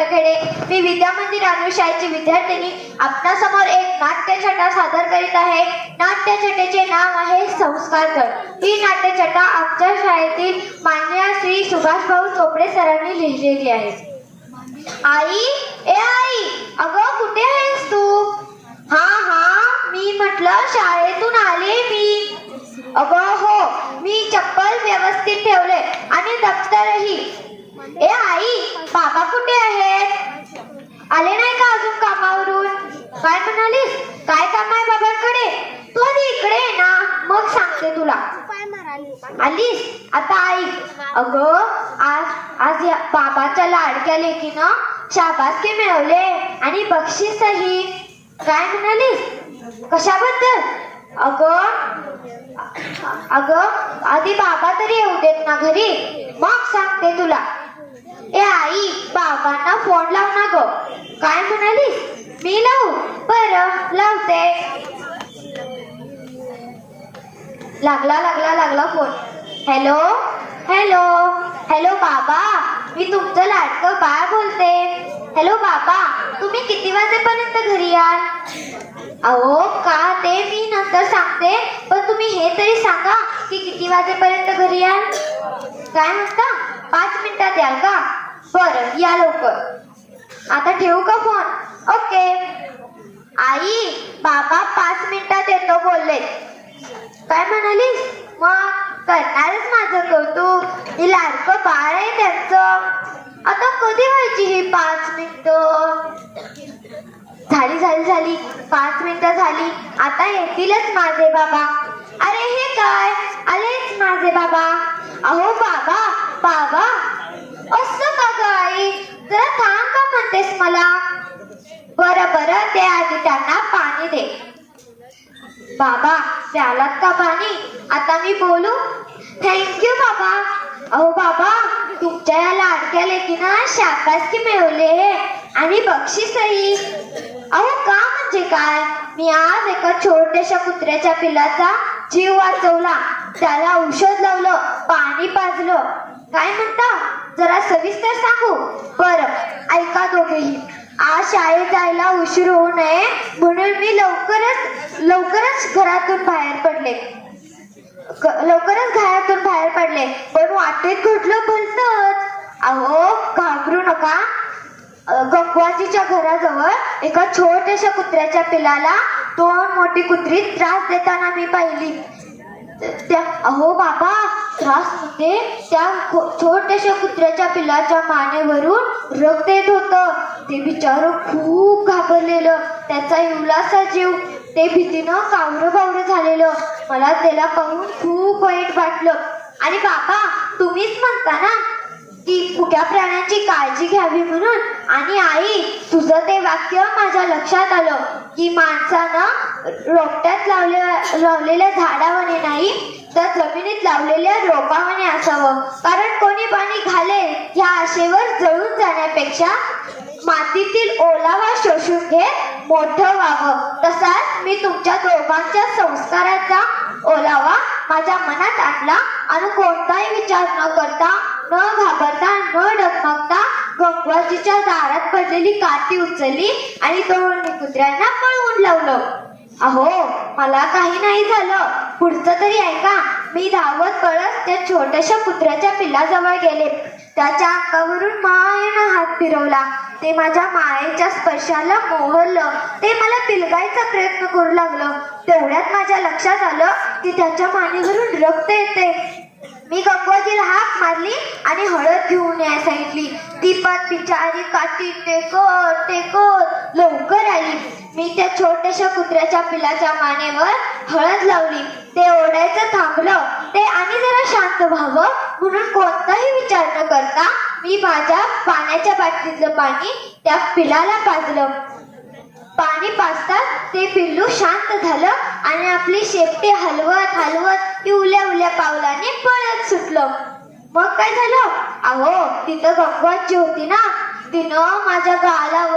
खेडे मी विद्या मंदिर अनुशाळेची विद्यार्थिनी आपणासमोर एक नाट्यछटा सादर करीत आहे. नाट्यछटेचे नाव आहे संस्कार कर ही नाट्यछटा आमच्या शाळेतील मान्य श्री सुभाष भाऊ चोपडे सरांनी लिहिलेली आहे. आई ए आई अगं कुठे आहेस तू? हा हा मी म्हटलं शाळेतून आले मी. अगं हो मी चप्पल व्यवस्थित ठेवले आणि दप्तरही. ए बाबा कुठे आहेत? आले नाही का अजून कामावरून? काय म्हणालीस? काय काम आहे बाबांकडे? तू आधी इकडे ना मग सांगते तुला. आलीस? आता आई. अगं आज आज या बाबाच्या लाडक्या लेकीनं शाबासकी मिळवले आणि बक्षीसही. काय म्हणालीस? कशाबद्दल? अगं अगं आधी बाबा तरी येऊ देत ना घरी. मग सांगते तुला. ए आई बाबांना फोन लाव ना ग. काय म्हणालीस? मी लावू? बरं लावते. लागला लागला लागला फोन हॅलो हॅलो हॅलो बाबा? मी तुमचं लाडकं बाळ बोलते. हॅलो बाबा? तुम्ही किती वाजेपर्यंत घरी याल अहो का ते मी नंतर सांगते पण तुम्ही हे तरी सांगा की किती वाजेपर्यंत घरी याल काय म्हणता? पाच मिनिटात याल का? बरं या लवकर. आता ठेवू का फोन ओके आई बाबा पाच मिनिटात येतो बोलले. काय म्हणालीस? मग करणारच माझं कौतुक. हे लाडकं बाळ आहे त्यांचं. आता कधी व्हायची ही पाच मिनिट? झाली झाली झाली. पाच मिनिटं झाली. आता येतीलच माझे बाबा. अरे हे काय? आलेच माझे बाबा. अहो बाबा बाबा. असं जरा थांब का म्हणतेस मला? बरं बरं ते आधी त्यांना पाणी दे. बाबा प्यालात का पाणी? आता मी बोलू. थँक्यू बाबा. अहो बाबा तुमच्या या लाडक्या लेकीना शाबासकी मिळवले आणि बक्षीसही अहो का म्हणजे काय? मी आज एका छोट्याशा कुत्र्याच्या पिलाचा जीव वाचवला. त्याला औषध लावलं पाणी पाजलं. काय म्हणता? जरा सविस्तर सांगू? बरं ऐका दोघेही. आज शाळेत जायला उशीर होऊ नये म्हणून मी लवकरच लवकरच घरातून बाहेर पडले. लवकरच घरातून बाहेर पडले. पण वाटेत घडलं भलतच अहो घाबरू नका. गंगवाजीच्या घराजवळ एका छोट्याशा कुत्र्याच्या पिलाला दोन मोठी कुत्री त्रास देताना मी पाहिली. त्या अहो बाबा त्रास ते त्या छोट्याशा कुत्र्याच्या पिलाच्या मानेवरून रक्त येत होतं. ते बिचार खूप घाबरलेलं. त्याचा इवलासा जीव ते भीतीनं कावरं बावरं झालेलं. मला त्याला पाहून खूप वाईट वाटलं. आणि बाबा तुम्हीच म्हणता ना की कुठ्या प्राण्यांची काळजी घ्यावी म्हणून? आणि आई तुझं ते वाक्य माझ्या लक्षात आलं की माणसानं रोपट्यात लावले लावलेल्या झाडावाने नाही तर जमिनीत लावलेल्या रोपावाने असावं. कारण कोणी पाणी घालेल ह्या आशेवर जळून जाण्यापेक्षा मातीतील ओलावा शोषून घेत मोठं व्हावं. तसाच मी तुमच्या दोघांच्या संस्काराचा ओलावा माझ्या मनात आणला आणि कोणताही विचार न करता न घाबरता न डगमगता गंगवाजीच्या दारात पडलेली काठी उचलली आणि दोन्ही कुत्र्यांना पळवून लावलं. अहो मला काही नाही झालं. पुढचं तरी ऐका. मी धावत पळत त्या छोट्याशा कुत्र्याच्या पिल्लाजवळ गेले. त्याच्या अंगावरून मायेनं हात फिरवला. ते माझ्या मायेच्या स्पर्शाला मोहरलं. ते मला पिलगायचा प्रयत्न करू लागलं. तेवढ्यात माझ्या लक्षात आलं की त्याच्या मानेवरून रक्त येते मी गंगोजीला हाक मारली आणि हळद घेऊन यायला सांगितली ती पण बिचारी काठी टेकत टेकत लवकर मी त्या छोट्याशा कुत्र्याच्या पिलाच्या मानेवर हळद लावली. ते ओढायचं थांबलं. ते आणि जरा शांत व्हावं म्हणून कोणताही विचार न करता मी माझ्या पाण्याच्या बाटलीतलं पाणी त्या पिलाला पाजलं. पाणी पाजताच ते पिल्लू शांत झालं आणि आपली शेपटी हलवत हलवत उल्या उल्या पावलाने पळत सुटलं. मग काय झालं? अहो तिथं गंगवाची होती ना. तिनं माझ्या गाला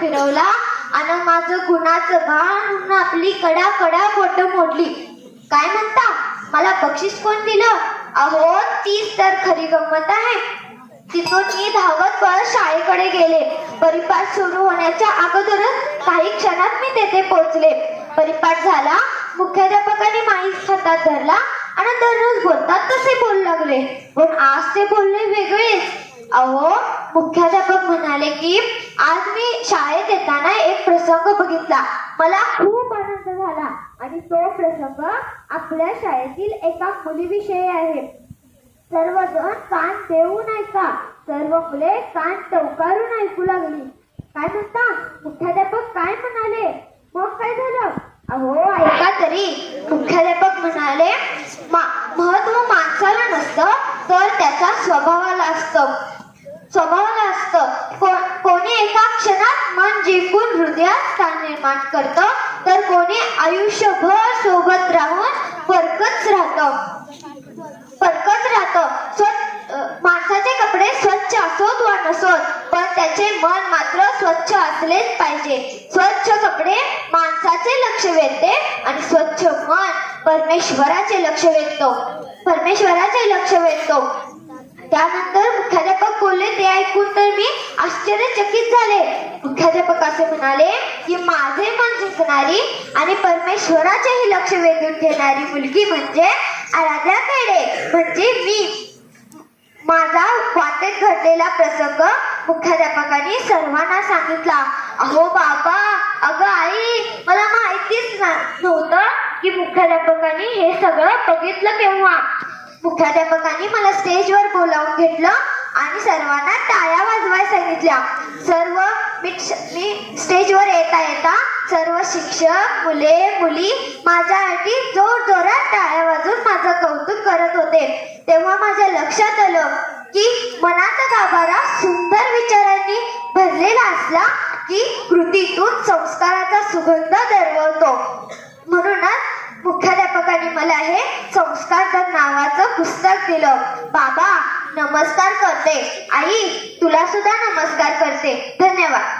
फिरवला आणि माझं गुणाचं भान आपली कडा कडा बोट मोडली. काय म्हणता? मला बक्षीस कोण दिलं? अहो तीच तर खरी गंमत आहे. तिथून मी धावत पळत शाळेकडे गेले. परिपाठ सुरू होण्याच्या अगोदरच काही क्षणात मी तेथे पोहोचले. परिपाठ झाला मुख्याध्यापकाने माईक हातात धरला आणि दररोज बोलतात तसे बोलू लागले. पण आज ते बोलले वेगळेच. अहो मुख्याध्यापक म्हणाले की आज मी शाळेत येताना एक प्रसंग बघितला. मला खूप आनंद झाला आणि तो प्रसंग आपल्या शाळेतील एका मुलीविषयी आहे. सर्वजण कान देऊन ऐका. सर्व मुले कान टवकारून ऐकू लागली. काय म्हणता? मुख्याध्यापक काय म्हणाले? मग काय झालं? अहो ऐका तरी. मुख्याध्यापक म्हणाले महत्त्व माणसाला नसतं तर त्याच्या स्वभावाला असतं. स्वभावाला असतं. कोणी एका क्षणात मन जिंकून हृदयात स्थान निर्माण करतं तर कोणी आयुष्यभर सोबत राहून परकच राहतं. परकच राहतं. माणसाचे कपडे स्वच्छ असोत वा नसोत पण त्याचे मन मात्र स्वच्छ असलेच पाहिजे. स्वच्छ कपडे माणसाचे लक्ष वेधते आणि स्वच्छ मन परमेश्वराचे लक्ष वेधतो. परमेश्वराचे लक्ष वेधतो. त्यानंतर ऐकून तर मी आश्चर्यचकित झाले. मुख्याध्यापक असे म्हणाले की माझे मन जिंकणारी आणि परमेश्वराचेही लक्ष वेधून घेणारी मुलगी म्हणजे आराध्या खेडे. म्हणजे मी. माझा वाटेत घडलेला प्रसंग मुख्याध्यापकांनी सर्वांना सांगितला. अहो बाबा अगं आई मला माहितीच नव्हतं की मुख्याध्यापकांनी हे सगळं बघितलं केव्हा? मुख्याध्यापकांनी मला स्टेजवर बोलावून घेतलं. आणि सर्वांना टाळ्या वाजवायला सांगितल्या. सर्व मी मी स्टेजवर येता येता सर्व शिक्षक मुले मुली माझ्यासाठी जोर जोरात टाळ्या वाजून माझं कौतुक करत होते. तेव्हा माझ्या लक्षात आलं की मनाचा गाभारा सुंदर विचारांनी भरलेला असला की कृतीतून संस्काराचा सुगंध दरवळतो. म्हणूनच मुख्याध्यापकांनी मला हे संस्कार नावाचं पुस्तक दिलं. बाबा नमस्कार करते. आई तुला सुद्धा नमस्कार करते. धन्यवाद.